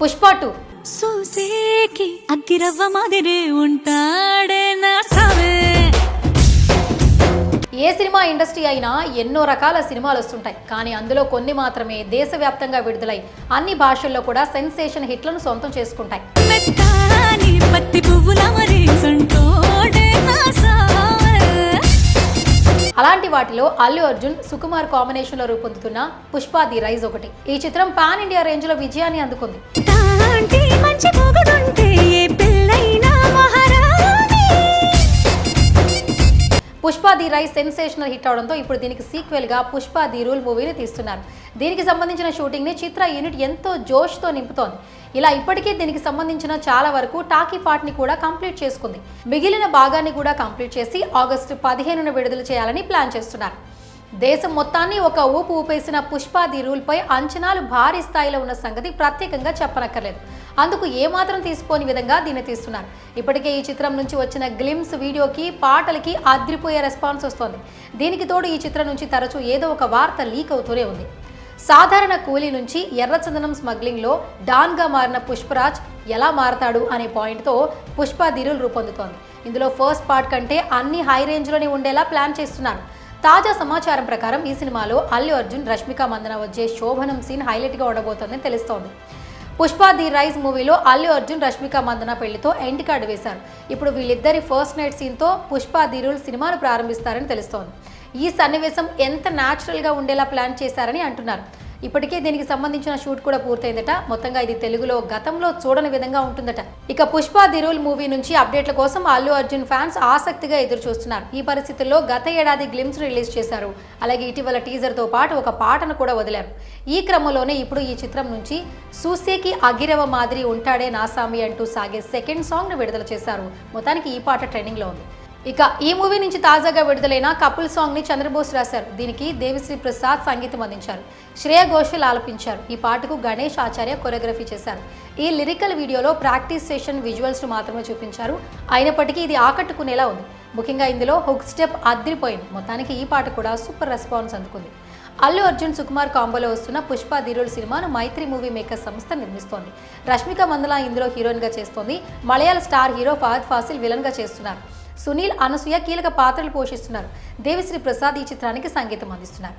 Pushpa two. చూసేకి అగ్గిరవ్వ మాదిరి ఉంటాడే నా సావే. ఏ సినిమా ఇండస్ట్రీ అయినా ఎన్నో రకాల సినిమాలు వస్తుంటాయి. కానీ అందులో కొన్ని మాత్రమే దేశవ్యాప్తంగా విడుదలై అన్ని భాషల్లో కూడా సెన్సేషన్ హిట్లను సొంతం చేసుకుంటాయి. అలాంటి వాటిలో అల్లు అర్జున్ సుకుమార్ కాంబినేషన్లో రూపొందుతున్న పుష్ప ది రైజ్ ఒకటి. ఈ చిత్రం పాన్ ఇండియా రేంజ్లో విజయాన్ని అందుకుంది. Pushpa the rise sensational hit అవడంతో ఇప్పుడు దీనికి సీక్వెల్గా పుష్ప ది రూల్ మూవీని తీస్తున్నారు. దీనికి సంబంధించిన షూటింగ్ని చిత్ర యూనిట్ ఎంతో జోష్తో నింపుతోంది. ఇలా ఇప్పటికే దీనికి సంబంధించిన చాలా వరకు టాకీ పార్ట్ని కూడా కంప్లీట్ చేసుకుంది. మిగిలిన భాగాన్ని కూడా కంప్లీట్ చేసి ఆగస్టు పదిహేనున విడుదల చేయాలని ప్లాన్ చేస్తున్నారు. దేశం మొత్తాన్ని ఒక ఊపు ఊపేసిన పుష్ప ది రూల్ పై అంచనాలు భారీ స్థాయిలో ఉన్న సంగతి ప్రత్యేకంగా చెప్పనక్కర్లేదు. అందుకు ఏమాత్రం తీసుకోని విధంగా దీన్ని తీస్తున్నారు. ఇప్పటికే ఈ చిత్రం నుంచి వచ్చిన గ్లిమ్స్ వీడియోకి పాటలకి అదిరిపోయే రెస్పాన్స్ వస్తోంది. దీనికి తోడు ఈ చిత్రం నుంచి తరచూ ఏదో ఒక వార్త లీక్ అవుతూనే ఉంది. సాధారణ కూలీ నుంచి ఎర్రచందనం స్మగ్లింగ్లో డాన్గా మారిన పుష్పరాజ్ ఎలా మారతాడు అనే పాయింట్తో పుష్ప దిరులు రూపొందుతోంది. ఇందులో ఫస్ట్ పార్ట్ కంటే అన్ని హై రేంజ్లోనే ఉండేలా ప్లాన్ చేస్తున్నారు. తాజా సమాచారం ప్రకారం ఈ సినిమాలో అల్లు అర్జున్ రష్మిక మందన వచ్చే శోభనం సీన్ హైలైట్గా ఉండబోతోందని తెలుస్తోంది. పుష్ప ది రైజ్ మూవీలో అల్లు అర్జున్ రష్మిక మందన పెళ్ళితో ఎండ్ కార్డు వేశారు. ఇప్పుడు వీళ్ళిద్దరి ఫస్ట్ నైట్ సీన్తో పుష్ప దిరుల్ సినిమాను ప్రారంభిస్తారని తెలుస్తోంది. ఈ సన్నివేశం ఎంత న్యాచురల్గా ఉండేలా ప్లాన్ చేశారని అంటున్నారు. ఇప్పటికే దీనికి సంబంధించిన షూట్ కూడా పూర్తయిందట. మొత్తంగా ఇది తెలుగులో గతంలో చూడని విధంగా ఉంటుందట. ఇక పుష్ప దిరుల్ మూవీ నుంచి అప్డేట్ల కోసం అల్లు అర్జున్ ఫ్యాన్స్ ఆసక్తిగా ఎదురు చూస్తున్నారు ఈ పరిస్థితుల్లో గత ఏడాది గ్లిమ్స్ రిలీజ్ చేశారు. అలాగే ఇటీవల టీజర్తో పాటు ఒక పాటను కూడా వదిలారు. ఈ క్రమంలోనే ఇప్పుడు ఈ చిత్రం నుంచి సూసేకి అగిరవ మాదిరి ఉంటాడే నాసామి అంటూ సాగే సెకండ్ సాంగ్ను విడుదల చేశారు. మొత్తానికి ఈ పాట ట్రెండింగ్లో ఉంది. ఇక ఈ మూవీ నుంచి తాజాగా విడుదలైన కపుల్ సాంగ్ని చంద్రబోస్ రాశారు. దీనికి దేవిశ్రీ ప్రసాద్ సంగీతం అందించారు. శ్రేయ ఘోషల్ ఆలపించారు. ఈ పాటకు గణేష్ ఆచార్య కొరియోగ్రఫీ చేశారు. ఈ లిరికల్ వీడియోలో ప్రాక్టీస్ సెషన్ విజువల్స్ను మాత్రమే చూపించారు. అయినప్పటికీ ఇది ఆకట్టుకునేలా ఉంది. ముఖ్యంగా ఇందులో హుక్ స్టెప్ అద్రిపోయింది. మొత్తానికి ఈ పాట కూడా సూపర్ రెస్పాన్స్ అందుకుంది. అల్లు అర్జున్ సుకుమార్ కాంబోలో వస్తున్న పుష్ప ధీరుల్ సినిమాను మైత్రి మూవీ మేకర్ సంస్థ నిర్మిస్తోంది. రష్మిక మందల ఇందులో హీరోయిన్గా చేస్తోంది. మలయాళ స్టార్ హీరో ఫహద్ ఫాసిల్ విలన్గా చేస్తున్నారు. సునీల్ అనసూయ కీలక పాత్రలు పోషిస్తున్నారు. దేవిశ్రీ ప్రసాద్ ఈ చిత్రానికి సంగీతం అందిస్తున్నారు.